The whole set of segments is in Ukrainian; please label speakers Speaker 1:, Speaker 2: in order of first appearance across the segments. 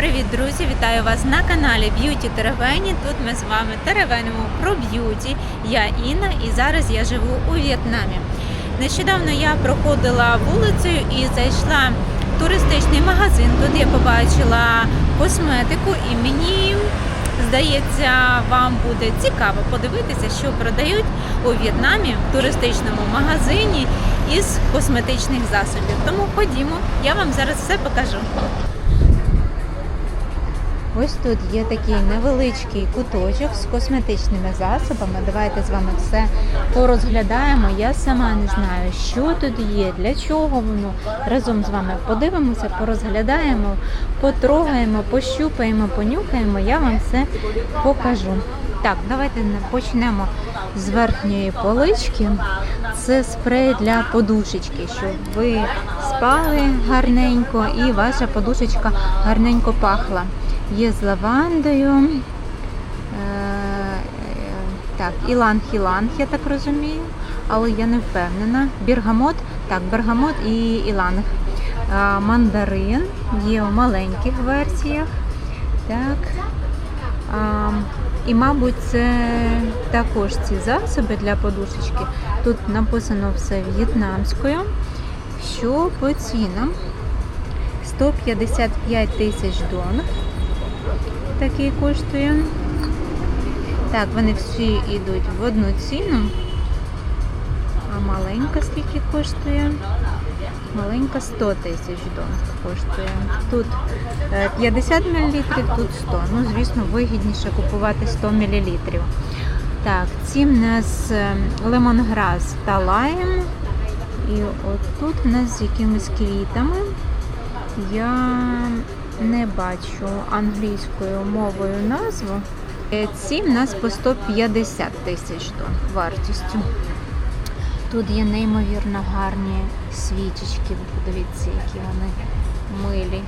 Speaker 1: привіт, друзі! Вітаю вас на каналі Б'юті Теревені. Тут ми з вами теревенимо про б'юті. Я Інна і зараз я живу у В'єтнамі. Нещодавно я проходила вулицею і зайшла в туристичний магазин. Тут я побачила косметику, і мені здається, вам буде цікаво подивитися, що продають у В'єтнамі в туристичному магазині із косметичних засобів. Тому ходімо, я вам зараз все покажу. Ось тут є такий невеличкий куточок з косметичними засобами. Давайте з вами все порозглядаємо. Я сама не знаю, що тут є, для чого воно. Разом з вами подивимося, порозглядаємо, потрогаємо, пощупаємо, понюхаємо. Я вам все покажу. Так, давайте почнемо з верхньої полички. Це спрей для подушечки, щоб ви спали гарненько і ваша подушечка гарненько пахла. Є з лавандою. Е, Так, іланг-іланг, я так розумію, але я не впевнена. Біргамот, так, бергамот і іланг. Е, Мандарин є у маленьких версіях. Так. І, мабуть, це також ці засоби для подушечки. Тут написано все в'єтнамською. Що по цінам? 155 тисяч донг. Такий коштує. Так, вони всі йдуть в одну ціну. А маленька скільки коштує? Маленька 100 тисяч донг коштує. Тут е, 50 мл, тут 100. Ну, звісно, вигідніше купувати 100 мл. Так, ці в нас е, лемонграс та лайм. І от тут в нас з якимись квітами. Я не бачу англійською мовою назву. Е, Ці в нас по 150 тисяч тонн вартістю. Тут є неймовірно гарні свічечки. Подивіться, які вони милі.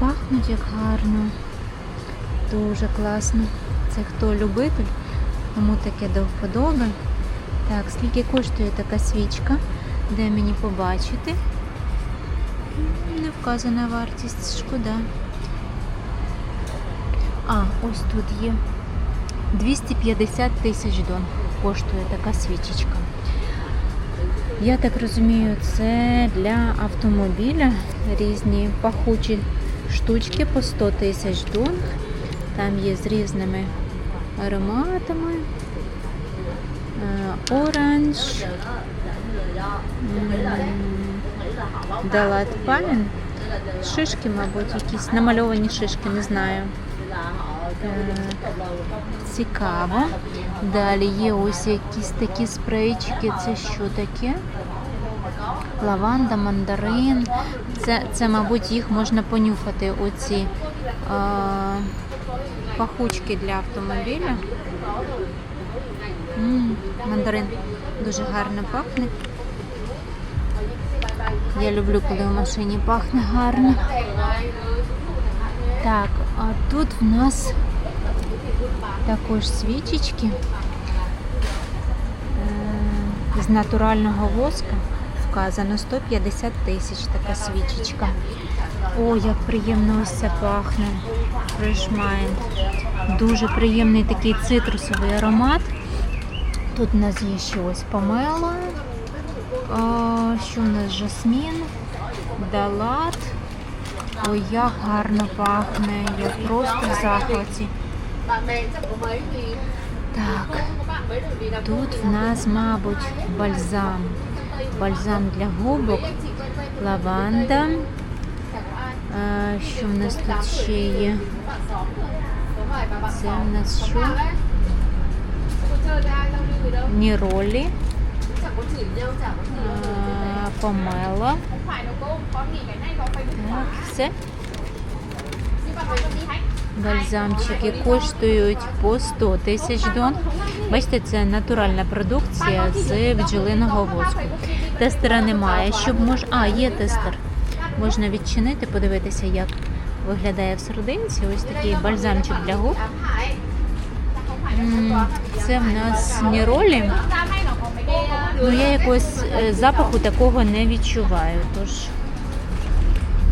Speaker 1: Пахнуть як гарно. Дуже класно. Це хто любитель, кому таке до вподоби. Так, скільки коштує така свічка? Де мені побачити? Не вказана вартість, шкода. А, ось тут є 250 тисяч дон коштує така свічечка. Я так розумію, це для автомобіля різні пахучі штучки по 100 тисяч донг. Там є з різними ароматами. Е, Оранж. Далат палін. Шишки, мабуть, якісь намальовані шишки, не знаю. Е, Цікаво. Далі є ось якісь такі спрейчики. Це що таке? Лаванда, мандарин. Це, це мабуть, їх можна понюхати. Оці е, пахучки для автомобіля. М, мандарин дуже гарно пахне. Я люблю, коли в машині пахне гарно. Так, а тут в нас також свічечки е, з натурального воска. Вказано 150 тисяч така свічечка. О, як приємно ось це пахне. Mind. Дуже приємний такий цитрусовий аромат. Тут у нас є ще ось помела. Що у нас жасмін, далат. Ой, як гарно пахне. Я просто в захваті. Так, тут в нас, мабуть, бальзам. Бальзам для губок, лаванда. А, що в нас тут ще є? Це в нас що? Ніролі. А, Помела. Так, все. Бальзамчики коштують по 100 тисяч дон. Бачите, це натуральна продукція з бджолиного воску. Тестера немає. Щоб мож... А, є тестер. Можна відчинити, подивитися, як виглядає в серединці. Ось такий бальзамчик для губ. Це в нас ніролі. Ну, я якогось е, запаху такого не відчуваю. Тож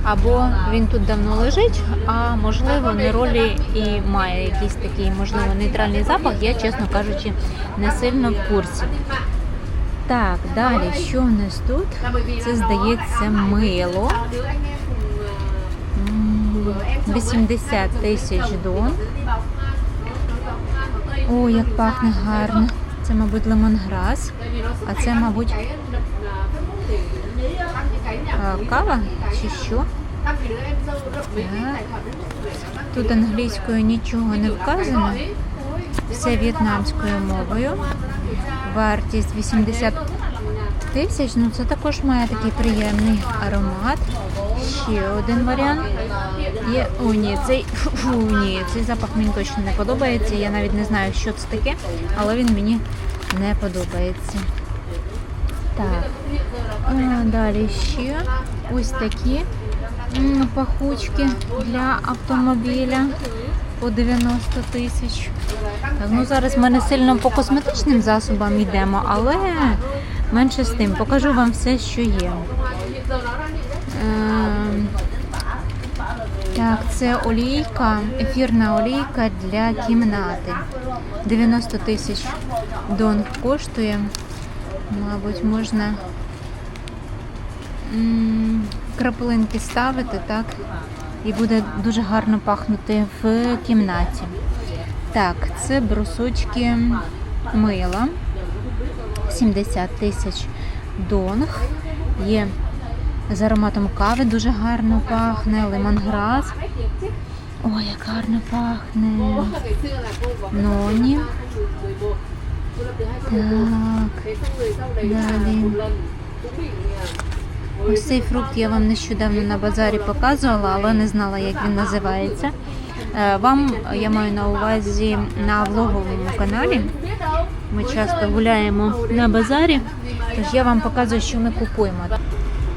Speaker 1: або він тут давно лежить, а можливо неролі і має якийсь такий, можливо, нейтральний запах. Я, чесно кажучи, не сильно в курсі. Так, далі, що в нас тут? Це здається мило. 80 тисяч дон. О, як пахне гарно. Це, мабуть, лемонграс, а це, мабуть, кава чи що? Так. Тут англійською нічого не вказано. Все в'єтнамською мовою. Вартість 80 тисяч. Ну це також має такий приємний аромат. Ще один варіант. Є. О, ні, цей фу, ні, цей запах мені точно не подобається. Я навіть не знаю, що це таке, але він мені не подобається. Так. А, далі ще ось такі пахучки для автомобіля по 90 тисяч. Ну зараз ми не сильно по косметичним засобам йдемо, але менше з тим покажу вам все, що є. Так, це олійка, ефірна олійка для кімнати. 90 тисяч дон коштує. Мабуть, можна краплинки ставити, так? І буде дуже гарно пахнути в кімнаті. Так, це брусочки мила. 70 тисяч донг. Є з ароматом кави, дуже гарно пахне, лемонграс. Ой, як гарно пахне. Ноні. Так, далі. Ось цей фрукт я вам нещодавно на базарі показувала, але не знала, як він називається. Е, Вам я маю на увазі на влоговому каналі. Ми часто гуляємо на базарі, тож я вам показую, що ми купуємо.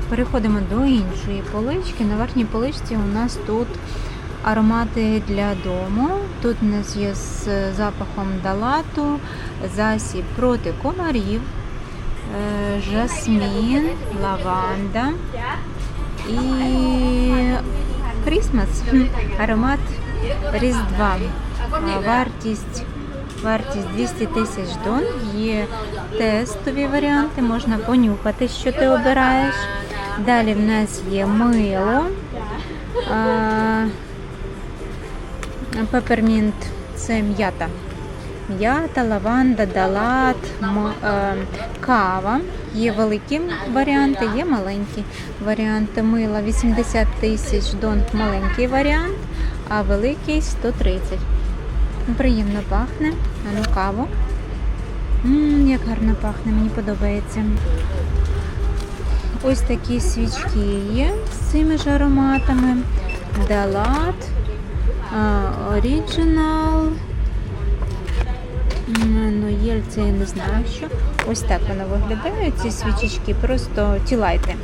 Speaker 1: Переходимо до іншої полички. На верхній поличці у нас тут аромати для дому. Тут у нас є з запахом далату, засіб проти комарів, е, жасмін, лаванда і Крісмас. Аромат Різдва. Вартість Вартість 200 тисяч дон. Є тестові варіанти, можна понюхати, що ти обираєш. Далі в нас є мило. Пепермінт це м'ята. М'ята, лаванда, далат, е, кава. Є великі варіанти, є маленькі варіанти мила. 80 тисяч дон маленький варіант, а великий 130. Приємно пахне. А ну каву. Ммм, як гарно пахне, мені подобається. Ось такі свічки є з цими ж ароматами. Далат, Оріджинал. Ну, є це я не знаю що. Ось так воно виглядає. Ці свічечки просто тілайте.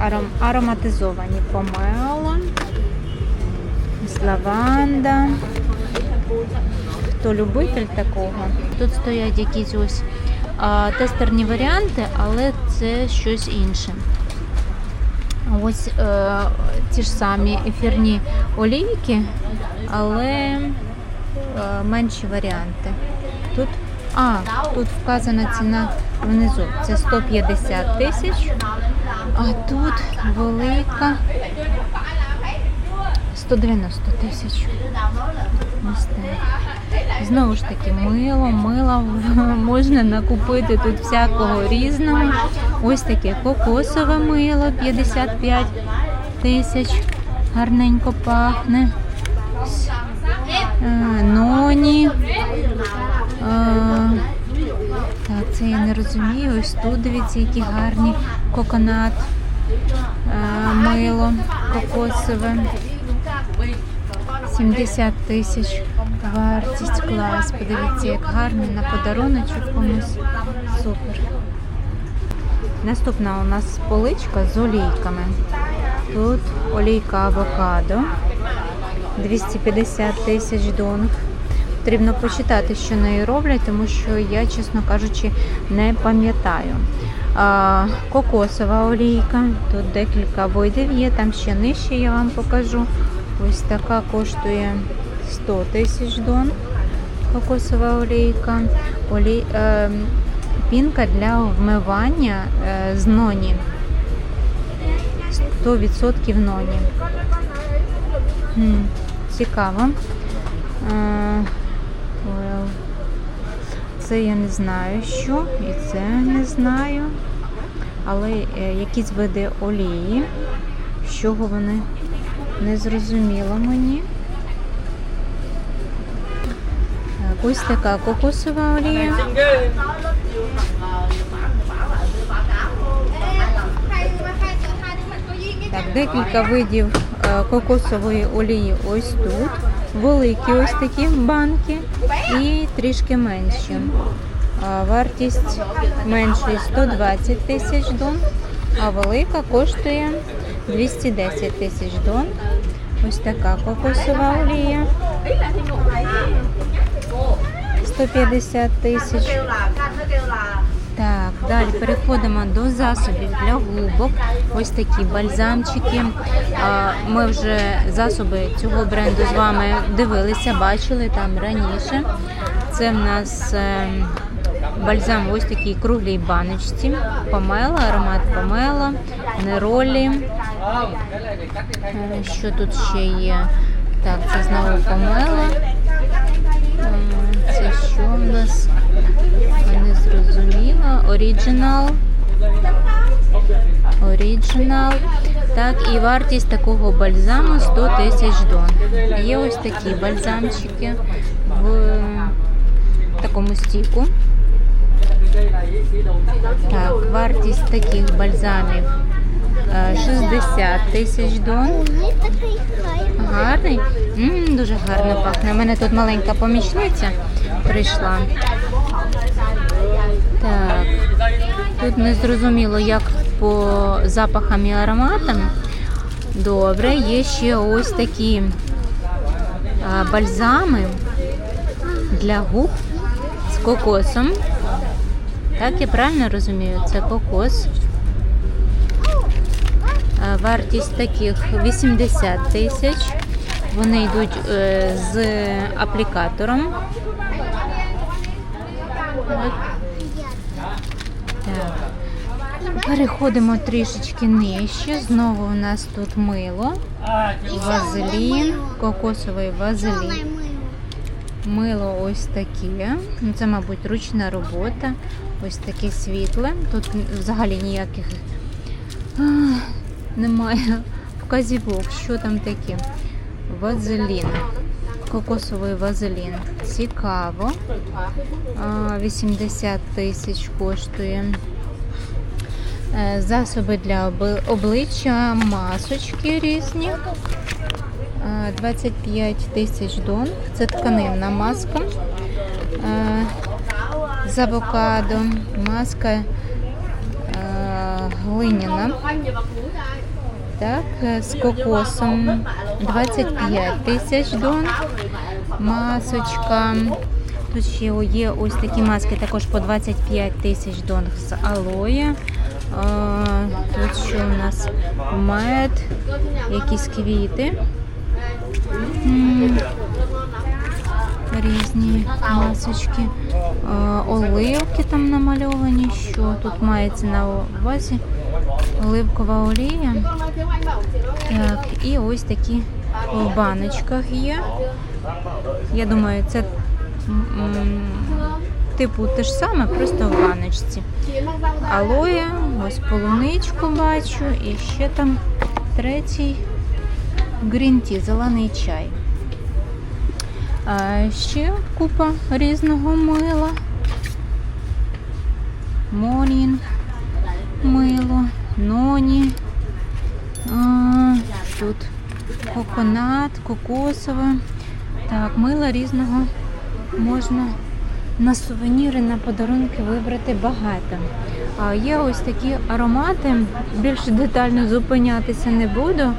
Speaker 1: Аром, ароматизовані помело. Лаванда. Хто любитель такого? Тут стоять якісь ось тестерні варіанти, але це щось інше. Ось е, ті ж самі ефірні олійки, але е, менші варіанти. Тут, а, тут вказана ціна внизу. Це 150 тисяч, а тут велика 190 тисяч. Знову ж таки, мило, мило можна накупити тут всякого різного. Ось таке кокосове мило 55 тисяч. Гарненько пахне. Е, Ноні. Е, Так, це я не розумію. Ось тут дивіться, які гарні коконат, е, мило кокосове. 70 тисяч вартість клас. Подивіться, як гарно на подаруночок комусь. Супер. Наступна у нас поличка з олійками. Тут олійка авокадо 250 тисяч донг. Потрібно почитати, що нею роблять, тому що я, чесно кажучи, не пам'ятаю. Кокосова олійка. Тут декілька видів є, там ще нижче я вам покажу. Ось така коштує 100 тисяч дон. Кокосова олійка. Олій, е, пінка для вмивання е, з ноні. 100% ноні. Хм, цікаво. Е, Це я не знаю що, і це не знаю. Але е, якісь види олії, з чого вони не зрозуміло мені. Так, ось така кокосова олія. Так, декілька видів е, кокосової олії ось тут. Великі ось такі банки і трішки менші. Вартість меншої 120 тисяч дон, а велика коштує 210 тисяч дон. Ось така кокосова олія. 150 тисяч. Так, далі переходимо до засобів для губок. Ось такі бальзамчики. Ми вже засоби цього бренду з вами дивилися, бачили там раніше. Це в нас е, бальзам ось такій круглій баночці. Помела, аромат помела, неролі. Е, Що тут ще є? Так, це знову помела. Е, Це що в нас? Я Не Оріджинал. Оріджинал. Так, і вартість такого бальзаму 100 тисяч дон. Є ось такі бальзамчики в такому стіку. Так, вартість таких бальзамів е, 60 тисяч дон. Гарний. м дуже гарно пахне. У мене тут маленька помічниця прийшла. Так. Тут не зрозуміло, як по запахам і ароматам. Добре, є ще ось такі бальзами для губ з кокосом. Так, я правильно розумію, це кокос. Вартість таких 80 тисяч. Вони йдуть е, з аплікатором. Переходимо трішечки нижче. Знову у нас тут мило, вазелін, кокосовий вазелін. Мило ось таке. Ну, Це, мабуть, ручна робота. Ось таке світле. Тут взагалі ніяких а, немає вказівок, що там таке. Вазелін. Кокосовий вазелін. Цікаво. А, 80 тисяч коштує. Е, Засоби для обличчя, масочки різні. Е, 25 тисяч дон. Це тканинна маска. Е, З авокадо. Маска е, глиняна. Так, е, з кокосом 25 тисяч дон. Масочка. Тут ще є ось такі маски також по 25 тисяч дон з алоє. Тут що у нас мед, якісь квіти. Різні масочки. Оливки там намальовані. Що тут мається на увазі? Оливкова олія. Так, і ось такі в баночках є. Я думаю, це типу те ж саме, просто в баночці. Алоє, ось полуничку бачу, і ще там третій грінті, зелений чай. А ще купа різного мила. Монін, мило, ноні. А, тут коконат, кокосове. Так, мила різного можна на сувеніри, на подарунки вибрати багато. А є ось такі аромати, більш детально зупинятися не буду.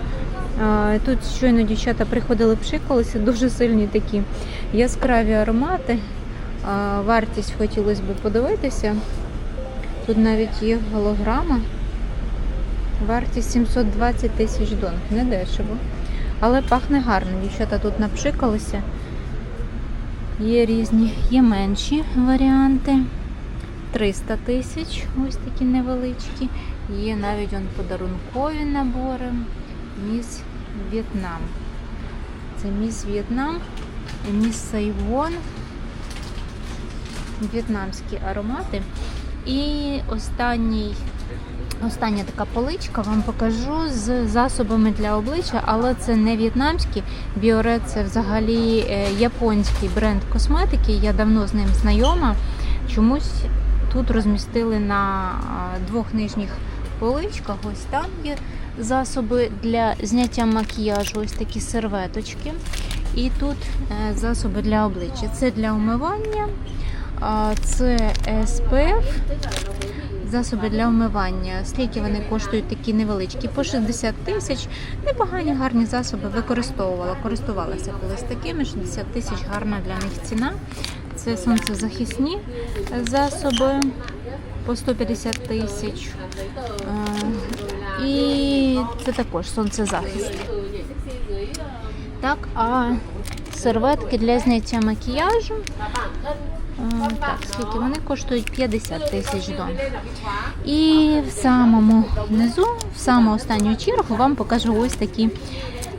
Speaker 1: Тут щойно дівчата приходили, пшикалися, дуже сильні такі яскраві аромати. Вартість хотілося б подивитися. Тут навіть є голограма. Вартість 720 тисяч дон. Не дешево. Але пахне гарно. Дівчата тут напшикалися. Є різні, є менші варіанти. 300 тисяч, ось такі невеличкі. Є навіть он подарункові набори. Міс В'єтнам. Це міс В'єтнам, міс Сайвон. В'єтнамські аромати. І останній, остання така поличка вам покажу з засобами для обличчя, але це не в'єтнамські. Біоре це взагалі е, японський бренд косметики. Я давно з ним знайома. Чомусь тут розмістили на двох нижніх поличках. Ось там є засоби для зняття макіяжу, ось такі серветочки. І тут е, засоби для обличчя. Це для умивання, це SPF, засоби для умивання. Скільки вони коштують такі невеличкі? По 60 тисяч. Непогані гарні засоби використовувала. Користувалася колись такими. 60 тисяч гарна для них ціна. Це сонцезахисні засоби по 150 тисяч. Е, І це також сонцезахист. Так, а серветки для зняття макіяжу. Так, скільки вони коштують 50 тисяч дон. І в самому низу, в саму останню чергу, вам покажу ось такі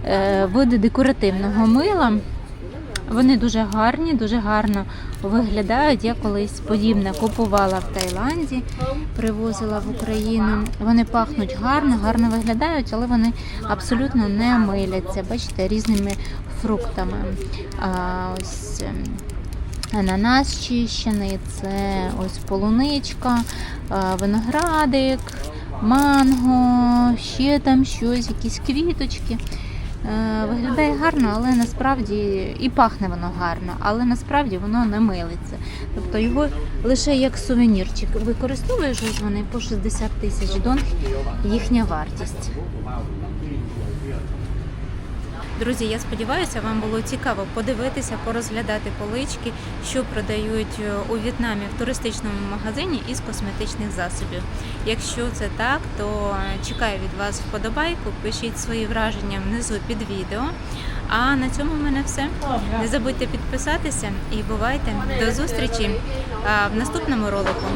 Speaker 1: е, види декоративного мила. Вони дуже гарні, дуже гарно виглядають. Я колись подібне купувала в Таїланді, привозила в Україну. Вони пахнуть гарно, гарно виглядають, але вони абсолютно не миляться. Бачите, різними фруктами. А, ось ем, ананас чищений, це ось полуничка, виноградик, манго, ще там щось, якісь квіточки. Е, Виглядає гарно, але насправді і пахне воно гарно, але насправді воно не милиться. Тобто його лише як сувенірчик використовуєш, вони по 60 тисяч дон їхня вартість. Друзі, я сподіваюся, вам було цікаво подивитися, порозглядати полички, що продають е, у В'єтнамі в туристичному магазині із косметичних засобів. Якщо це так, то е, чекаю від вас вподобайку, пишіть свої враження внизу під відео. А на цьому в мене все. Не забудьте підписатися і бувайте до зустрічі в наступному ролику.